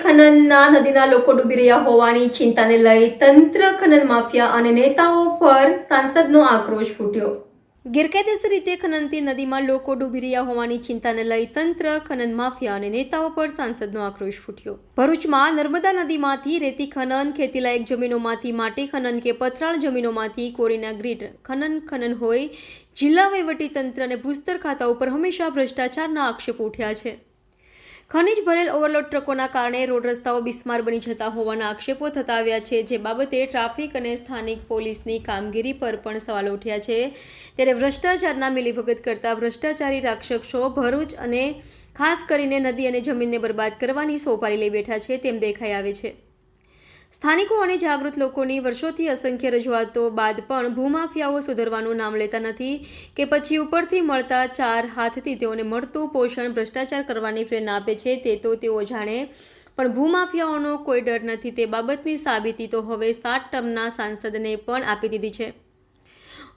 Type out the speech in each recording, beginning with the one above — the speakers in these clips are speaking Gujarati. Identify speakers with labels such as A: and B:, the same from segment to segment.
A: ખનનના નદીના લોકો ડૂબી રહ્યા હોવાની ચિંતાને લઈ તંત્ર ખનન માફિયા અને નેતાઓ પર સાંસદનો આક્રોશ ફૂટ્યો. ગેરકાયદેસર રીતે ખનનથી નદીમાં લોકો ડૂબી રહ્યા હોવાની ચિંતાને લઈ તંત્ર ખનન માફિયા અને નેતાઓ પર સાંસદનો આક્રોશ ફૂટ્યો. ભરૂચમાં નર્મદા નદીમાંથી રેતી ખનન ખેતીલાયક જમીનોમાંથી માટી ખનન કે પથરાળ જમીનોમાંથી કોરીના ગ્રીડ ખનન ખનન હોય જિલ્લા વહીવટી તંત્ર અને ભૂસ્તર ખાતા ઉપર હંમેશા ભ્રષ્ટાચારના આક્ષેપો ઉઠ્યા છે. ખનીજ ભરેલ ઓવરલોડ ટ્રકોના કારણે રોડ રસ્તાઓ બિસ્માર બની જતા હોવાના આક્ષેપો થતા આવ્યા છે, જે બાબતે ટ્રાફિક અને સ્થાનિક પોલીસની કામગીરી પર પણ સવાલ ઉઠ્યા છે. ત્યારે ભ્રષ્ટાચારના મિલીભગત કરતા ભ્રષ્ટાચારી રાક્ષસો ભરૂચ અને ખાસ કરીને નદી અને જમીનને બરબાદ કરવાની સોપારી લઈ બેઠા છે, તેમ દેખાઈ આવે છે. સ્થાનિકો અને જાગૃત લોકોની વર્ષોથી અસંખ્ય રજૂઆતો બાદ પણ ભૂમાફિયાઓ સુધરવાનું નામ લેતા નથી કે પછી ઉપરથી મળતા ચાર હાથથી તેઓને મળતું પોષણ ભ્રષ્ટાચાર કરવાની પ્રેરણા આપે છે તે તો તેઓ જાણે. પણ ભૂમાફિયાઓનો કોઈ ડર નથી તે બાબતની સાબિતી તો હવે સાત ટર્મના સાંસદને પણ આપી દીધી છે.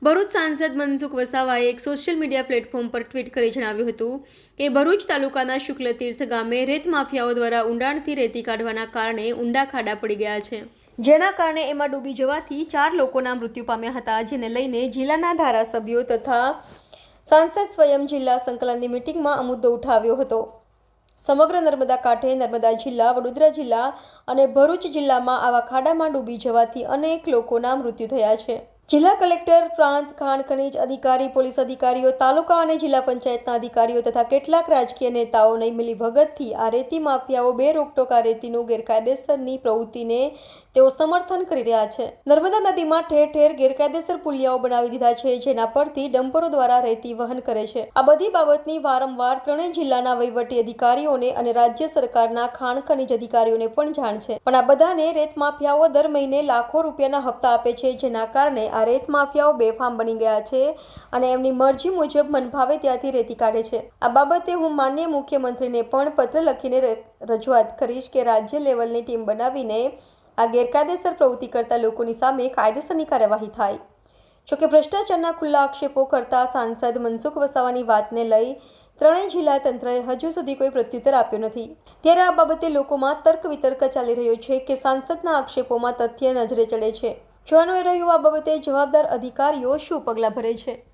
A: ભરૂચ સાંસદ મનસુખ વસાવાએ એક સોશિયલ મીડિયા પ્લેટફોર્મ પર ટ્વીટ કરી જણાવ્યું હતું કે, ભરૂચ તાલુકાના શુક્લતીર્થ ગામે રેત માફિયાઓ દ્વારા ઊંડાણથી રેતી કાઢવાના કારણે ઊંડા ખાડા પડી ગયા છે. જેના કારણે એમાં ડૂબી જવાથી ચાર લોકોના મૃત્યુ પામ્યા હતા, જેને લઈને જિલ્લાના ધારાસભ્યો તથા સાંસદ સ્વયં જિલ્લા સંકલનની મિટિંગમાં આ મુદ્દો ઉઠાવ્યો હતો. સમગ્ર નર્મદા કાંઠે, નર્મદા જિલ્લા, વડોદરા જિલ્લા અને ભરૂચ જિલ્લામાં આવા ખાડામાં ડૂબી જવાથી અનેક લોકોના મૃત્યુ થયા છે. જિલ્લા કલેક્ટર પ્રાંત ખાણ ખનીજ અધિકારી, પોલીસ અધિકારીઓ, તાલુકા અને જિલ્લા પંચાયતના અધિકારીઓ તથા કેટલાક રાજકીય નેતાઓની મિલીભગતથી આ રેતી માફિયાઓ બે રોકટોકા રેતીનું ગેરકાયદેસરની પ્રવૃત્તિને તેઓ સમર્થન કરી રહ્યા છે. નર્મદા નદીમાં ઠેર ઠેર ગેરકાયદેસર પુલિયાઓ બનાવી દીધા છે, જેના પરથી ડમ્પરો દ્વારા રેતી વહન કરે છે. આ બધી બાબતની વારંવાર ત્રણેય જિલ્લાના વહીવટી અધિકારીઓને અને રાજ્ય સરકારના ખાણ ખનીજ અધિકારીઓને પણ જાણ છે. પણ આ બધાને રેત માફિયાઓ દર મહિને લાખો રૂપિયાના હપ્તા આપે છે, જેના કારણે આ રેત માફિયાઓ બેફામ બની ગયા છે અને એમની મરજી મુજબ મનભાવે ત્યાંથી રેતી કાઢે છે. આ બાબતે હું માન્ય મુખ્યમંત્રીને પણ પત્ર લખીને રજૂઆત કરીશ કે રાજ્ય લેવલની ટીમ બનાવીને આ ગેરકાયદેસર પ્રવૃત્તિ કરતા લોકોની સામે કાયદેસરની કાર્યવાહી થાય. જોકે ભ્રષ્ટાચારના ખુલ્લા આક્ષેપો કરતા સાંસદ મનસુખ વસાવાની વાતને લઈ ત્રણેય જિલ્લા તંત્રએ હજુ સુધી કોઈ પ્રત્યુત્તર આપ્યો નથી. ત્યારે આ બાબતે લોકોમાં તર્ક વિતર્ક ચાલી રહ્યો છે કે સાંસદના આક્ષેપોમાં તથ્ય નજરે ચડે છે. જોવાનું રહ્યું આ બાબતે જવાબદાર અધિકારીઓ શું પગલાં ભરે છે?